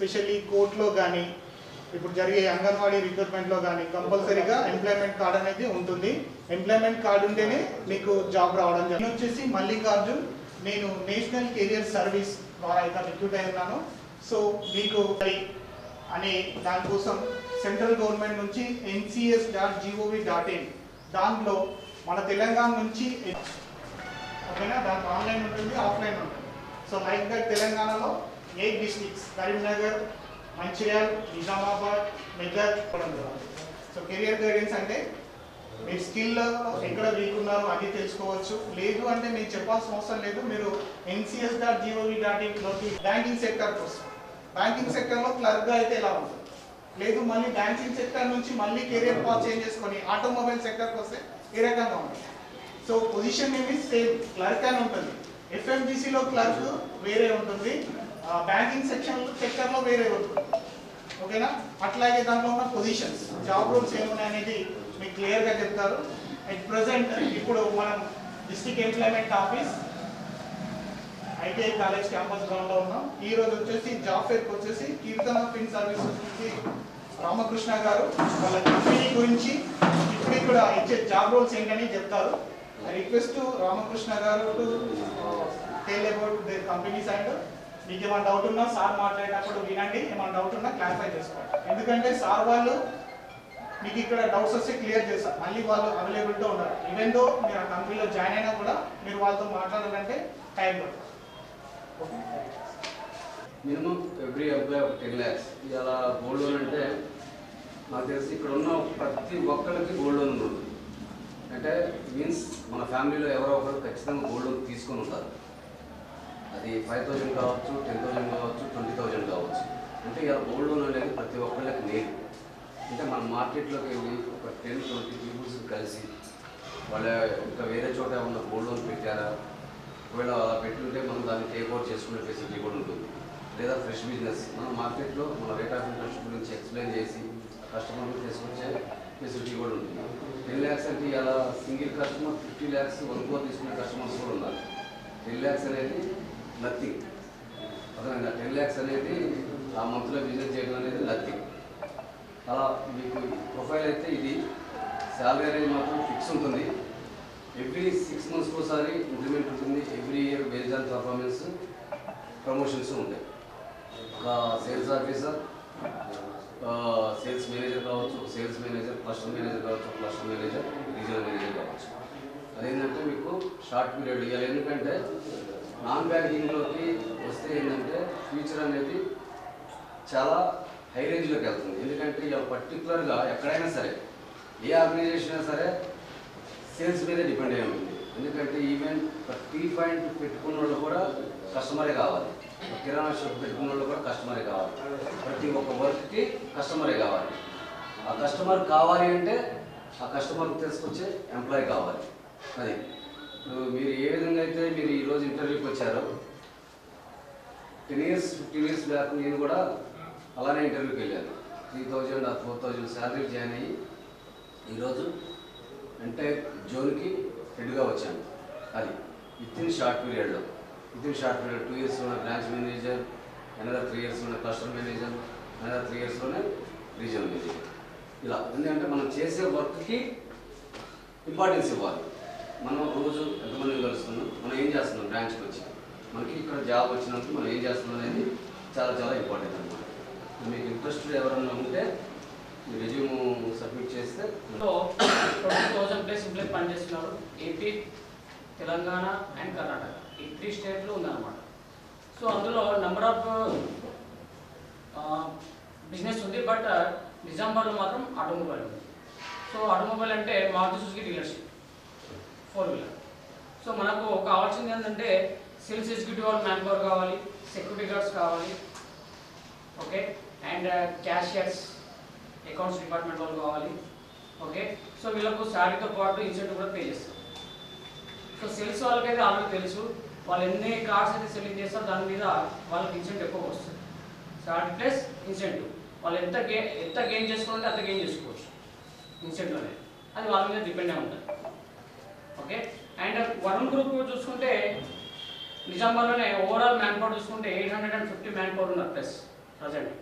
Especially కోర్టులో కానీ ఇప్పుడు జరిగే అంగన్వాడీ రిక్రూట్మెంట్లో కానీ కంపల్సరీగా ఎంప్లాయ్మెంట్ కార్డ్ అనేది ఉంటుంది. ఎంప్లాయ్మెంట్ కార్డు ఉంటేనే మీకు జాబ్ రావడం జరిగింది నేను వచ్చేసి మల్లికార్జున్ నేను నేషనల్ కెరియర్ సర్వీస్ ద్వారా ఇక్కడ రిక్రూట్ అయి ఉన్నాను. సో మీకు అనే దానికోసం సెంట్రల్ గవర్నమెంట్ నుంచి NCS dot gov dot in. దాంట్లో మన తెలంగాణ నుంచి ఓకేనా? దాంట్లో ఆన్లైన్ ఉంటుంది ఆఫ్లైన్ ఉంటుంది. సో లైక్ దట్ తెలంగాణలో eight districts Karimnagar Mancherial Nizamabad Medak so career guidance అంటే మీ స్కిల్ ఎక్కడ వీక్ ఉన్నారో అది తెలుసుకోవచ్చు. లేదు అంటే నేను చెప్పాల్సిన అవసరం లేదు. మీరు ఎన్సిఎస్ డాట్ జీఓవి డాట్ ఇన్లోకి బ్యాంకింగ్ సెక్టర్ కోసం బ్యాంకింగ్ సెక్టర్లో క్లర్క్గా అయితే ఎలా ఉంటుంది? లేదు మళ్ళీ బ్యాంకింగ్ సెక్టర్ నుంచి మళ్ళీ కెరియర్ పాత్ చేంజ్ చేసుకొని ఆటోమొబైల్ సెక్టర్కి వస్తే ఏ రకంగా ఉంటుంది? సో పొజిషన్ ఏమి సేమ్ క్లర్క్ అని ఉంటుంది. ఎఫ్ఎంజీసీలో క్లర్క్ వేరే ఉంటుంది. బ్యాంకింగ్ సెక్షన్ సెక్టర్లో వేరే ఉంటుంది ఓకేనా అట్లాగే దాంట్లో ఉన్న పొజిషన్స్ జాబ్ రోల్స్ ఏమున్నాయి అనేది మీకు క్లియర్గా చెప్తారు. అట్ ప్రజెంట్ ఇప్పుడు మనం district employment office ITI college campus గ్రౌండ్లో ఉన్నాం. ఈ రోజు వచ్చేసి జాబ్ ఫేర్కి వచ్చేసి కీర్తన ఫిన్ సర్వీసెస్ నుంచి రామకృష్ణ గారు వాళ్ళ కంపెనీ గురించి ఇప్పుడు ఇక్కడ ఇచ్చే జాబ్ రోల్స్ ఏంటని చెప్తారు. I request Ramakrishna garu to tell about their companies and మీకు ఏమైనా డౌట్ ఉన్నా సార్ మాట్లాడేటప్పుడు వినండి ఏమైనా డౌట్ ఉన్నా క్లారిఫై చేసుకోండి. ఎందుకంటే సార్ వాళ్ళు మీకు ఇక్కడ డౌట్స్ వస్తే క్లియర్ చేస్తారు. మళ్ళీ వాళ్ళు అవైలబిలిటీ ఉన్నారు. ఈవెన్ దో మీరు ఆ కంపెనీలో జాయిన్ అయినా కూడా మీరు వాళ్ళతో మాట్లాడాలంటే టైం పడుతుంది. మినిమం ఎవ్రీ ఎంప్లాయ్ ఒక టెన్ ల్యాక్స్ ఇలా గోల్డ్ లోన్ అంటే నాకు తెలిసి ఇక్కడ ఉన్న ప్రతి ఒక్కరికి గోల్డ్ లోన్ ఉంటుంది. అంటే మీన్స్ మన ఫ్యామిలీలో ఎవరో ఒకరు ఖచ్చితంగా గోల్డ్ లోన్ తీసుకొని ఉంటారు. అది ఫైవ్ థౌజండ్ కావచ్చు టెన్ థౌజండ్ కావచ్చు ట్వంటీ థౌజండ్ కావచ్చు. అంటే ఇలా గోల్డ్ లోన్ అనేది ప్రతి ఒక్కళ్ళకి లేదు. అంటే మన మార్కెట్లోకి వెళ్ళి ఒక టెన్ ట్వంటీ పీపుల్స్ కలిసి వాళ్ళ ఇంకా వేరే చోట ఉన్న గోల్డ్ లోన్ పెట్టారా? ఒకవేళ అలా పెట్టుంటే మనం దాన్ని టేక్ ఓవర్ చేసుకునే ఫెసిలిటీ కూడా ఉంటుంది. లేదా ఫ్రెష్ బిజినెస్ మన మార్కెట్లో మన రేట్ ఆఫ్ ఇంట్రెస్ట్ గురించి ఎక్స్ప్లెయిన్ చేసి కస్టమర్కి తీసుకొచ్చే ఫెసిలిటీ కూడా ఉంటుంది. టెన్ ల్యాక్స్ అంటే ఇలా single customer fifty lakhs one crore తీసుకునే కస్టమర్స్ కూడా ఉన్నారు. టెన్ ల్యాక్స్ అనేది నథింగ్ అదనంగా టెన్ ల్యాక్స్ అనేది ఆ మంత్లో బిజినెస్ చేయడం అనేది నథింగ్ అలా మీకు ప్రొఫైల్ అయితే ఇది. శాలరీ అనేది మాత్రం ఫిక్స్ ఉంటుంది. ఎవ్రీ సిక్స్ మంత్స్కి ఒకసారి ఇంక్రిమెంట్ ఉంటుంది. Every year based on performance promotions ఉంటాయి. ఒక సేల్స్ ఆఫీసర్ సేల్స్ మేనేజర్ కావచ్చు సేల్స్ మేనేజర్ క్లస్టర్ మేనేజర్ కావచ్చు క్లస్టర్ మేనేజర్ రీజనల్ మేనేజర్ కావచ్చు. షార్ట్ పీరియడ్ ఇవ్వాలి ఎందుకంటే నాన్ బ్యాంకింగ్లోకి వస్తే ఏంటంటే ఫ్యూచర్ అనేది చాలా హై రేంజ్లోకి వెళ్తుంది. ఎందుకంటే ఇక పర్టికులర్గా ఎక్కడైనా సరే ఏ ఆర్గనైజేషన్ అయినా సరే సేల్స్ మీద డిపెండ్ అయి ఉంటుంది. ఎందుకంటే ఈవెన్ ప్రతి టీ పాయింట్ పెట్టుకున్న వాళ్ళు కూడా కస్టమరే కావాలి. కిరాణా షాప్ పెట్టుకున్న వాళ్ళు కూడా కస్టమరే కావాలి. ప్రతి ఒక్క వర్క్కి కస్టమరే కావాలి. ఆ కస్టమర్ కావాలి అంటే ఆ కస్టమర్కి తీసుకొచ్చే ఎంప్లాయీ కావాలి. అది. మీరు ఏ విధంగా అయితే మీరు ఈరోజు ఇంటర్వ్యూకి వచ్చారో ten years fifteen years back నేను కూడా అలానే ఇంటర్వ్యూకి వెళ్ళాను. త్రీ థౌజండ్ ఆ ఫోర్ థౌజండ్ శాలరీ జాయిన్ అయ్యి ఈరోజు ఎంటైర్ జోన్కి హెడ్గా వచ్చాను. అది విత్ ఇన్ షార్ట్ పీరియడ్లో within short period two ఇయర్స్లోనే బ్రాంచ్ మేనేజర్ అనదర్ త్రీ ఇయర్స్లోనే క్లస్టర్ మేనేజర్ అనదర్ త్రీ ఇయర్స్లోనే రీజనల్ మేనేజర్ ఇలా. ఎందుకంటే మనం చేసే వర్క్కి ఇంపార్టెన్స్ ఇవ్వాలి. మనం రోజు ఎంతమంది కలుస్తున్నాం? మనం ఏం చేస్తున్నాం బ్రాంచ్కి వచ్చి? మనకి ఇక్కడ జాబ్ వచ్చినందుకు మనం ఏం చేస్తున్నాం అనేది చాలా చాలా ఇంపార్టెంట్ అనమాట మీకు ఇంట్రెస్ట్ ఎవరైనా ఉంటే మీ రెజ్యూమ్ సబ్మిట్ చేస్తే ట్వంటీ థౌసండ్ ప్లేస్ ఎంప్లాయ్ పనిచేస్తున్నారు. AP Telangana and Karnataka. ఈ త్రీ స్టేట్లు ఉందన్నమాట. సో అందులో నెంబర్ ఆఫ్ బిజినెస్ ఉంది uh, బట్ నిజామాబాద్లో మాత్రం ఆటోమొబైల్ ఉంది. సో ఆటోమొబైల్ అంటే Maruti Suzuki dealership four wheeler so మనకు కావాల్సింది ఏంటంటే సేల్స్ ఎగ్జిక్యూటివ్ వాళ్ళు మ్యాన్ పవర్ కావాలి సెక్యూరిటీ గార్డ్స్ కావాలి okay and cashiers accounts department వాళ్ళు కావాలి ఓకే సో వీళ్ళకు శాలరీతో పాటు ఇన్సెంటివ్ కూడా పే చేస్తారు. సో సేల్స్ వాళ్ళకైతే ఆల్రెడీ తెలుసు. వాళ్ళు ఎన్ని కార్డ్స్ అయితే సెల్లింగ్ చేస్తారో దాని మీద వాళ్ళకి ఇన్సెంటివ్ ఎక్కువ వస్తుంది. శాలరీ ప్లస్ ఇన్సెంటివ్ వాళ్ళు ఎంత గే ఎంత గెయిన్ చేసుకోవాలంటే అంత గెయిన్ చేసుకోవచ్చు. ఇన్సెంటివ్ అనేది. అది వాళ్ళ మీద డిపెండ్ అయి ఉంటుంది. ఓకే? అండ్ వరుణ్ గ్రూప్ చూసుకుంటే నిజామాబాద్లోనే ఓవరాల్ మ్యాన్ పవర్ చూసుకుంటే eight hundred and fifty man power ఉన్నారు ప్లస్ ప్రజెంట్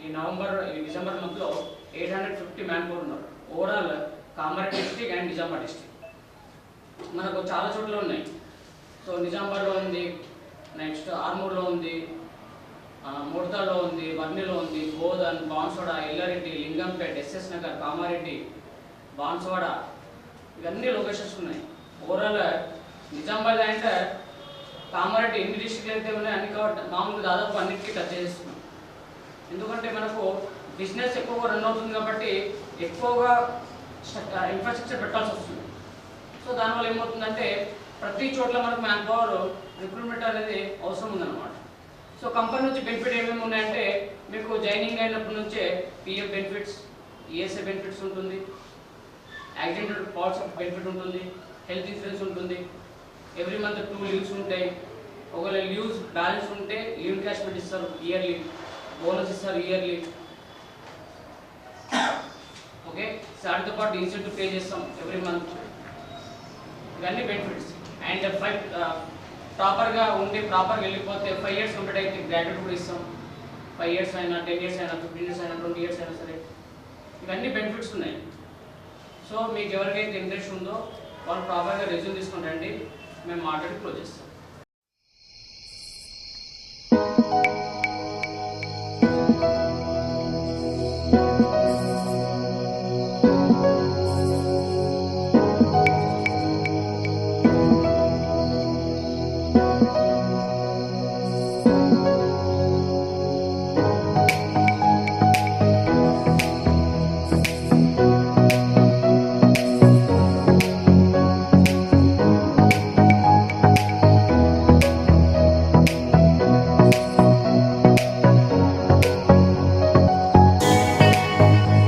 ఈ నవంబర్ ఈ డిసెంబర్ మంత్లో eight hundred fifty man power ఉన్నారు. Overall Kamareddy district and Nizamabad district మనకు చాలా చోట్ల ఉన్నాయి. సో నిజామాబాద్లో ఉంది నెక్స్ట్ ఆర్మూర్లో ఉంది ఆ, ముడతలో ఉంది వర్నిలో ఉంది బోధన్ బాన్సోడ ఎల్లారెడ్డి లింగంపేట్ ఎస్ఎస్ నగర్ కామారెడ్డి బాన్సవాడ ఇవన్నీ లొకేషన్స్ ఉన్నాయి. ఓవరాల్ నిజామాబాద్ అంటే కామారెడ్డి ఎన్ని డిస్ట్రిక్ట్లు అయితే ఉన్నాయి అన్ని కాబట్టి మామూలుగా దాదాపు అన్నిటికీ టచ్ చేస్తున్నాం ఎందుకంటే మనకు బిజినెస్ ఎక్కువగా రన్ అవుతుంది కాబట్టి ఎక్కువగా ఇన్ఫ్రాస్ట్రక్చర్ పెట్టాల్సి వస్తుంది. సో దానివల్ల ఏమవుతుందంటే ప్రతి చోట్ల మనకు మ్యాన్ పవర్ రిక్రూట్మెంట్ అనేది అవసరం ఉందన్నమాట. సో కంపెనీ నుంచి బెనిఫిట్ ఏమేమి ఉన్నాయంటే మీకు జాయినింగ్ అయినప్పటి నుంచే పిఎఫ్ బెనిఫిట్స్ ఈఎస్ఏ బెనిఫిట్స్ ఉంటుంది. యాక్సిడెంట్ పాలసీ బెనిఫిట్ ఉంటుంది. హెల్త్ ఇన్సూరెన్స్ ఉంటుంది. ఎవ్రీ మంత్ టూ లీవ్స్ ఉంటాయి. ఒకవేళ లీవ్స్ బ్యాలెన్స్ ఉంటే లీవ్ క్యాష్మెంట్ ఇస్తారు ఇయర్లీ. బోనస్ ఇస్తారు ఇయర్లీ. ఓకే సార్తో పాటు ఇన్సెంటివ్ పే చేస్తాం ఎవ్రీ మంత్ ఇవన్నీ బెనిఫిట్స్ అండ్ ఫైవ్ ప్రాపర్గా ఉండి ప్రాపర్గా వెళ్ళిపోతే ఫైవ్ ఇయర్స్ కంప్లీట్ అయితే గ్రాడ్యుయేట్ కూడా ఇస్తాం. ఫైవ్ ఇయర్స్ అయినా టెన్ ఇయర్స్ అయినా ఫిఫ్టీన్ ఇయర్స్ అయినా ట్వంటీ ఇయర్స్ అయినా సరే. ఇవన్నీ బెనిఫిట్స్ ఉన్నాయి. సో మీకు ఎవరికైతే ఇంట్రెస్ట్ ఉందో వాళ్ళు ప్రాపర్గా రెజ్యూమ్ తీసుకుని రండి మేము మాట్లాడి క్లోజ్ చేస్తాం.